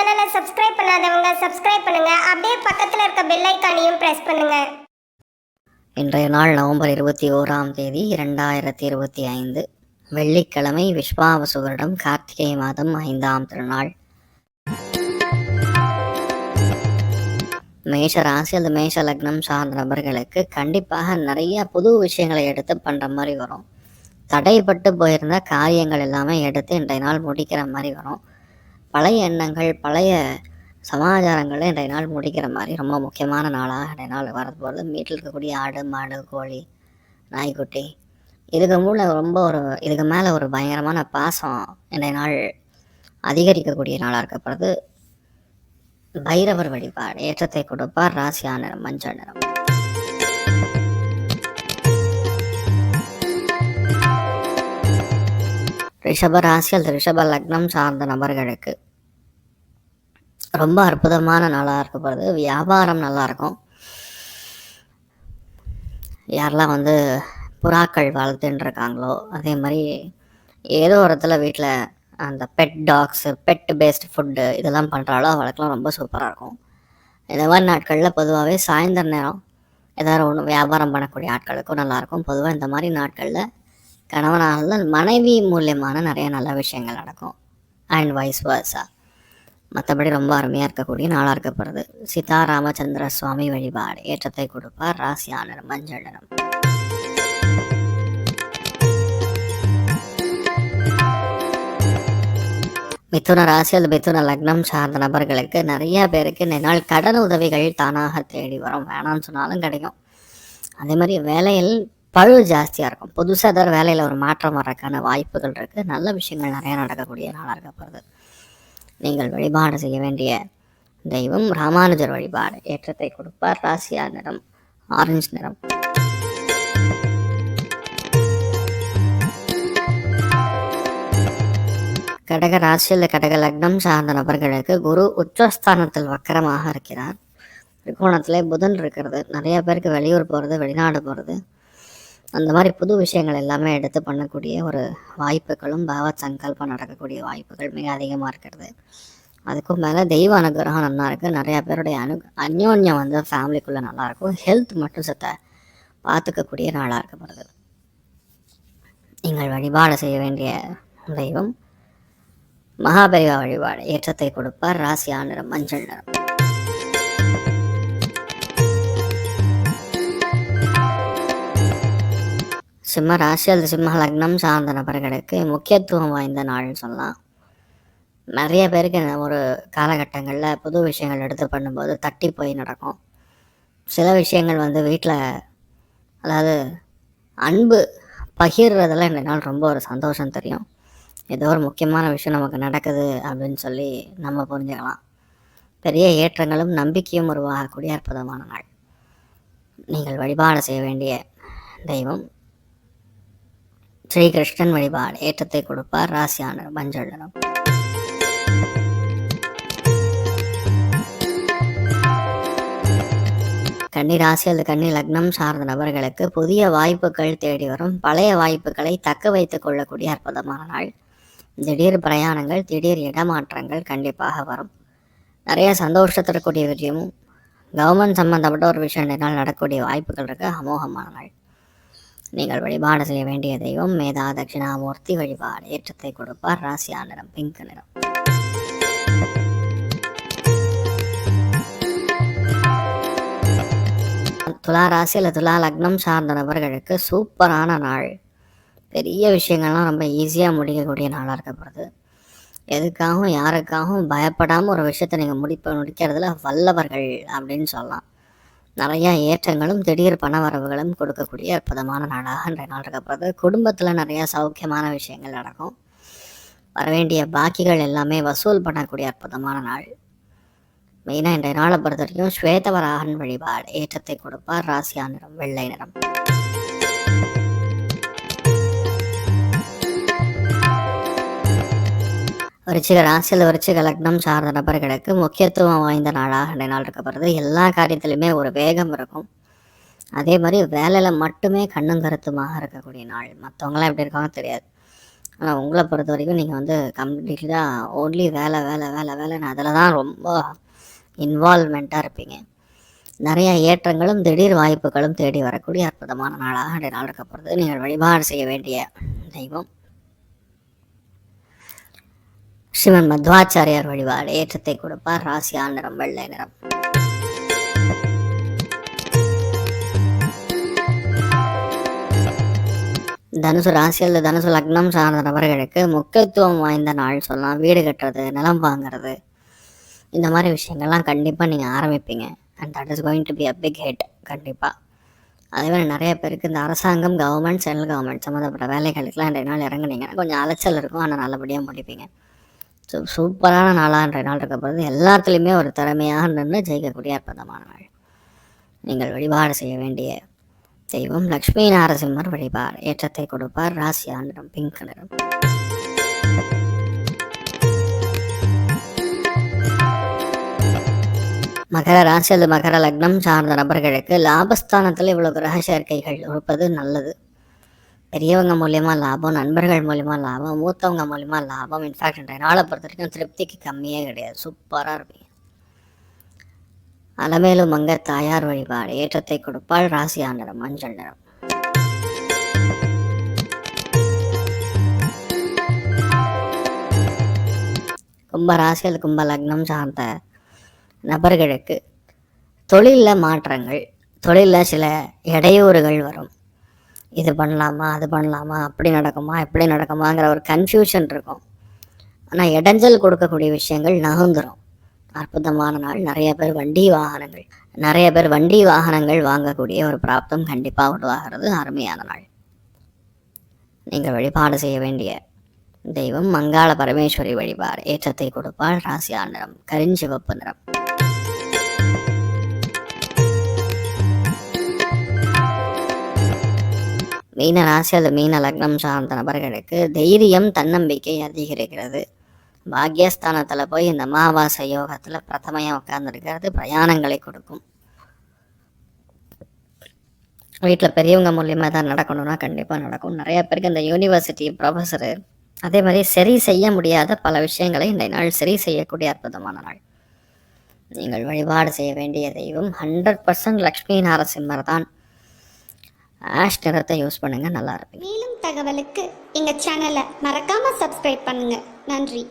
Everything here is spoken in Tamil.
சேனலை சப்ஸ்கிரைப் பண்ணாதவங்க சப்ஸ்கிரைப் பண்ணுங்க. அப்படியே பக்கத்தில் இருக்க பெல் ஐக்கானையும் பிரஸ் பண்ணுங்க. இன்றைய நாள் நவம்பர் இருபத்தி ஓராம் தேதி இரண்டாயிரத்தி இருபத்தி ஐந்து. வெள்ளிக்கிழமை விஸ்வாவசு வருடம் கார்த்திகை மாதம் ஐந்தாம் திருநாள். மேஷ ராசி அல்லது மேஷ லக்னம் சார்ந்த நபர்களுக்கு கண்டிப்பாக நிறைய புது விஷயங்களை எடுத்து பண்ணுற மாதிரி வரும். தடைப்பட்டு போயிருந்த காரியங்கள் எல்லாமே எடுத்து இன்றைய நாள் முடிக்கிற மாதிரி வரும். பழைய எண்ணங்கள் பழைய சமாச்சாரங்களை இன்றைய நாள் முடிக்கிற மாதிரி ரொம்ப முக்கியமான நாளாக இன்றைய நாள் வரது போகிறது வீட்டில் இருக்கக்கூடிய ஆடு மாடு கோழி நாய்க்குட்டி இதுக்கு மூல ரொம்ப ஒரு இதுக்கு மேலே ஒரு பயங்கரமான பாசம் இன்றைய நாள் அதிகரிக்கக்கூடிய நாளாக இருக்கப்படுது பைரவர் வழிபாடு ஏற்றத்தை கொடுப்பார் ராசியா நிறம் மஞ்சள் நிறம். ரிஷப ராசி அல்லது ரிஷப லக்னம் சார்ந்த நபர்களுக்கு ரொம்ப அற்புதமான நாளாக இருக்கப்படுது வியாபாரம் நல்லாயிருக்கும். யாரெல்லாம் வந்து புறாக்கள் வளர்த்துன்னு இருக்காங்களோ அதே மாதிரி ஏதோ ஒரு இடத்துல வீட்டில் அந்த பெட் டாக்ஸு பெட் பேஸ்ட் ஃபுட்டு இதெல்லாம் பண்ணுறாலோ அவளுக்கெல்லாம் ரொம்ப சூப்பராக இருக்கும். இந்த மாதிரி நாட்களில் பொதுவாகவே சாயந்தர நேரம் ஏதாவது ஒன்று வியாபாரம் பண்ணக்கூடிய ஆட்களுக்கும் நல்லாயிருக்கும். பொதுவாக இந்த மாதிரி நாட்களில் கணவனால மனைவி மூலியமான நிறைய நல்ல விஷயங்கள் நடக்கும். அண்ட் வைஸ் வர்ஸா மற்றபடி ரொம்ப அருமையாக இருக்கக்கூடிய நாளாக இருக்கப்படுது சீதா ராமச்சந்திர சுவாமி வழிபாடு. ஏற்றத்தை கொடுப்பார் ராசியானர் மஞ்சள் நிறம் மிதுன ராசி அல்லது மிதுன லக்னம் சார்ந்த நபர்களுக்கு நிறைய பேருக்கு இந்த நாள் கடன் உதவிகள் தானாக தேடி வரும். வேணாம்னு சொன்னாலும் கிடைக்கும். அதே மாதிரி வேலையில் பழு ஜாஸ்தியாக இருக்கும். புதுசாக ஏதாவது வேலையில் ஒரு மாற்றம் வர்றதுக்கான வாய்ப்புகள் இருக்குது நல்ல விஷயங்கள் நிறையா நடக்கக்கூடிய நாளாக இருக்கப்படுது நீங்கள் வழிபாடு செய்ய வேண்டிய தெய்வம் ராமானுஜர் வழிபாடு. ஏற்றத்தை கொடுப்பார். ராசியா நிறம். ஆரஞ்சு நிறம். கடக ராசியில் கடக லக்னம் சார்ந்த நபர்களுக்கு குரு உச்சஸ்தானத்தில் வக்கரமாக இருக்கிறார். திரிகோணத்தில் புதன் இருக்கிறது. நிறைய பேருக்கு வெளியூர் போகிறது வெளிநாடு போகிறது அந்த மாதிரி புது விஷயங்கள் எல்லாமே எடுத்து பண்ணக்கூடிய ஒரு வாய்ப்புகளும் பாவத் சங்கல்பம் நடக்கக்கூடிய வாய்ப்புகள் மிக அதிகமாக இருக்கிறது. அதுக்கும் மேலே தெய்வ அனுகிரகம் நல்லா இருக்குது நிறையா பேருடைய அனு அந்யோன்யம் வந்து ஃபேமிலிக்குள்ளே நல்லாயிருக்கும் ஹெல்த் மட்டும் சத்த பார்த்துக்கக்கூடிய நாளாக இருக்கப்படுது நீங்கள் வழிபாடு செய்ய வேண்டிய தெய்வம் மகாபெரிவா வழிபாடு ஏற்றத்தை கொடுப்பார். ராசியா நிறம் மஞ்சள் நிறம். சிம்ம ராசி அல்லது சிம்ம லக்னம் சார்ந்த நபர்களுக்கு முக்கியத்துவம் வாய்ந்த நாள்னு சொல்லலாம். நிறைய பேருக்கு ஒரு காலகட்டங்களில் புது விஷயங்கள் எடுத்து பண்ணும்போது தட்டி போய் நடக்கும். சில விஷயங்கள் வந்து வீட்டில் அதாவது அன்பு பகிர்றதில் இந்த நாள் ரொம்ப ஒரு சந்தோஷம் தெரியும். ஏதோ ஒரு முக்கியமான விஷயம் நமக்கு நடக்குது அப்படின்னு சொல்லி நம்ம புரிஞ்சுக்கலாம். பெரிய ஏற்றங்களும் நம்பிக்கையும் உருவாகக்கூடிய அற்புதமான நாள். நீங்கள் வழிபாடு செய்ய வேண்டிய தெய்வம் ஸ்ரீகிருஷ்ணன் வழிபாடு. ஏற்றத்தை கொடுப்பார் ராசியானர் மஞ்சள் நிறம். கன்னி ராசி அல்லது கன்னி லக்னம் சார்ந்த நபர்களுக்கு புதிய வாய்ப்புகள் தேடி வரும். பழைய வாய்ப்புகளை தக்க வைத்துக் கொள்ளக்கூடிய அற்புதமான நாள். திடீர் பிரயாணங்கள் திடீர் இடமாற்றங்கள் கண்டிப்பாக வரும். நிறைய சந்தோஷத்திற்குரிய விஷயமும் கவர்மெண்ட் சம்மந்தப்பட்ட ஒரு விஷயம் என்னால் நடக்கக்கூடிய வாய்ப்புகள் இருக்க. அமோகமான நாள். நீங்கள் வழிபாடு செய்ய வேண்டிய தெய்வம் மேதா தட்சிணாமூர்த்தி வழிபாடு. ஏற்றத்தை கொடுப்பார் ராசியா நிறம் பிங்க் நிறம். துலா ராசி இல்லை துலா லக்னம் சார்ந்த நபர்களுக்கு சூப்பரான நாள். பெரிய விஷயங்கள்லாம் ரொம்ப ஈஸியாக முடிக்கக்கூடிய நாளாக இருக்கப்படுது எதுக்காகவும் யாருக்காகவும் பயப்படாமல் ஒரு விஷயத்தை நீங்கள் முடிப்ப முடிக்கிறதுல வல்லவர்கள் அப்படின்னு சொல்லலாம். நிறையா ஏற்றங்களும் திடீர் பண வரவுகளும் கொடுக்கக்கூடிய அற்புதமான நாளாக இன்றைய நாள் இருக்கப்படுது குடும்பத்தில் நிறையா சௌக்கியமான விஷயங்கள் நடக்கும். வரவேண்டிய பாக்கிகள் எல்லாமே வசூல் பண்ணக்கூடிய அற்புதமான நாள். மெயினாக இன்றைய நாளை பொறுத்த வரைக்கும் ஸ்வேதவராகன் வழிபாடு ஏற்றத்தை கொடுப்பார் ராசியா நிறம் வெள்ளை நிறம். விருச்சிக ராசியில் விருச்சிக லக்னம் சார்ந்த நபர்களுக்கு முக்கியத்துவம் வாய்ந்த நாளாக இன்றைய நாள் இருக்கப்படுறது எல்லா காரியத்திலையுமே ஒரு வேகம் இருக்கும். அதே மாதிரி வேலையில் மட்டுமே கண்ணும் கருத்துமாக இருக்கக்கூடிய நாள். மற்றவங்களாம் எப்படி இருக்காங்க தெரியாது. ஆனால் உங்களை பொறுத்த வரைக்கும் நீங்கள் வந்து கம்ப்ளீட்டாக ஓன்லி வேலை வேலை வேலை வேலைன்னு அதில் தான் ரொம்ப இன்வால்மெண்ட்டாக இருப்பீங்க. நிறைய ஏற்றங்களும் திடீர் வாய்ப்புகளும் தேடி வரக்கூடிய அற்புதமான நாளாக இன்றைய நாள் இருக்கப்படுறது நீங்கள் வழிபாடு செய்ய வேண்டிய தெய்வம். ஸ்ரீமன் மத்வாச்சாரியார் வழிபாடு ஏற்றத்தை கொடுப்பார் ராசியால் நிறம் வெள்ளை நிறம். தனுசு ராசி அல்லது தனுசு லக்னம் சார்ந்த நபர்களுக்கு முக்கியத்துவம் வாய்ந்த நாள் சொல்லலாம். வீடு கட்டுறது நிலம் வாங்குறது. இந்த மாதிரி விஷயங்கள்லாம் கண்டிப்பாக நீங்கள் ஆரம்பிப்பீங்க. And that is going to be a big hit கண்டிப்பாக அதே மாதிரி நிறைய பேருக்கு இந்த அரசாங்கம் கவர்மெண்ட் சென்ட்ரல் கவர்மெண்ட் சம்மந்தப்பட்ட வேலைகளுக்கெல்லாம் ரெண்டு நாள் இறங்குனீங்கன்னா கொஞ்சம் அலைச்சல் இருக்கும். ஆனால் நல்லபடியாக முடிப்பீங்க. சூப்பரான நாளாக இன்றைய நாள் இருக்க எல்லாத்துலேயுமே ஒரு திறமையாக நின்று ஜெயிக்கக்கூடிய அற்புதமான நாள். நீங்கள் வழிபாடு செய்ய வேண்டிய தெய்வம் லக்ஷ்மி நாரசிம்மர் வழிபாடு. ஏற்றத்தை கொடுப்பார் ராசி ஆண்டிடம் பிங்க் கலரும். மகர ராசி அல்லது மகர லக்னம் சார்ந்த நபர்களுக்கு லாபஸ்தானத்தில் இவ்வளவு கிரக சேர்க்கைகள் இருப்பது நல்லது. பெரியவங்க மூலியமாக லாபம் நண்பர்கள் மூலிமா லாபம் மூத்தவங்க மூலியமா லாபம். இன்ஃபேக்ட் நாளை பொறுத்த வரைக்கும் திருப்திக்கு கம்மியே கிடையாது. சூப்பராக இருப்பீங்க. அலமேலு மங்க தாயார் வழிபாடு. ஏற்றத்தை கொடுப்பாள் ராசியா நிறம் மஞ்சள் நிறம். கும்ப ராசிகள் கும்ப லக்னம் சார்ந்த நபர்களுக்கு தொழிலில் மாற்றங்கள் தொழிலில் சில இடையூறுகள் வரும். இது பண்ணலாமா அது பண்ணலாமா அப்படி நடக்குமா இப்படி நடக்குமாங்கிற ஒரு கன்ஃபியூஷன் இருக்கும். ஆனால் இடைஞ்சல் கொடுக்கக்கூடிய விஷயங்கள் நகுந்துரும் அற்புதமான நாள். நிறைய பேர் வண்டி வாகனங்கள் நிறைய பேர் வண்டி வாகனங்கள் வாங்கக்கூடிய ஒரு பிராப்தம் கண்டிப்பாக உருவாகிறது அருமையான நாள். நீங்கள் வழிபாடு செய்ய வேண்டிய தெய்வம் மங்காள பரமேஸ்வரி வழிபாடு. ஏற்றத்தை கொடுப்பாள் ராசியா நிறம். கரிஞ்சிவப்பு நிறம். மீன ராசி அல்லது மீன லக்னம் சார்ந்த நபர்களுக்கு தைரியம் தன்னம்பிக்கை அதிகரிக்கிறது. பாக்யஸ்தானத்தில் போய் இந்த அமாவாசை யோகத்தில் பிரதமையாக உட்கார்ந்துருக்கிறது பிரயாணங்களை கொடுக்கும். வீட்டில் பெரியவங்க மூலியமாக தான் நடக்கணும்னா கண்டிப்பாக நடக்கும். நிறைய பேருக்கு இந்த யூனிவர்சிட்டி ப்ரொஃபஸரு அதே மாதிரி சரி செய்ய முடியாத பல விஷயங்களை இந்த நாள் சரி செய்யக்கூடிய அற்புதமான நாள். நீங்கள் வழிபாடு செய்ய வேண்டிய தெய்வம் ஹண்ட்ரட் பர்சன்ட் லக்ஷ்மி நாரசிம்மர் தான். ஆஷ் நிறத்தை யூஸ் பண்ணுங்கள் நல்லா இருப்பீங்க மேலும் தகவலுக்கு எங்க சேனலை மறக்காம சப்ஸ்கிரைப் பண்ணுங்க. நன்றி.